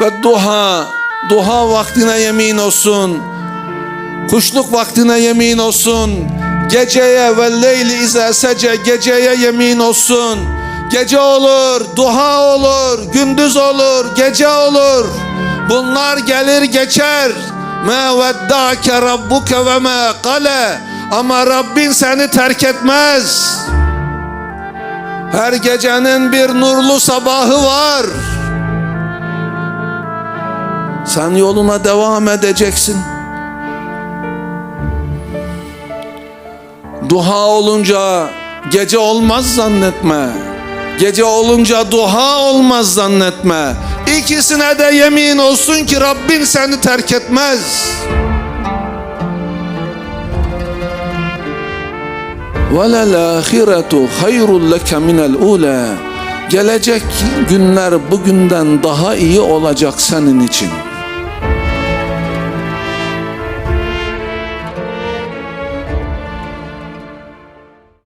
ve duha, duha vaktine yemin olsun. Kuşluk vaktine yemin olsun. Geceye ve leyli ize geceye yemin olsun. Gece olur, duha olur, gündüz olur, gece olur. Bunlar gelir geçer. Me veddake rabbuke ve me kale. Ama Rabbin seni terk etmez. Her gecenin bir nurlu sabahı var. Sen yoluna devam edeceksin. Duha olunca gece olmaz zannetme. Gece olunca duha olmaz zannetme. İkisine de yemin olsun ki Rabbin seni terk etmez. وَلَلْآخِرَةُ خَيْرٌ لَكَ مِنَ الْاُولَى Gelecek günler bugünden daha iyi olacak senin için.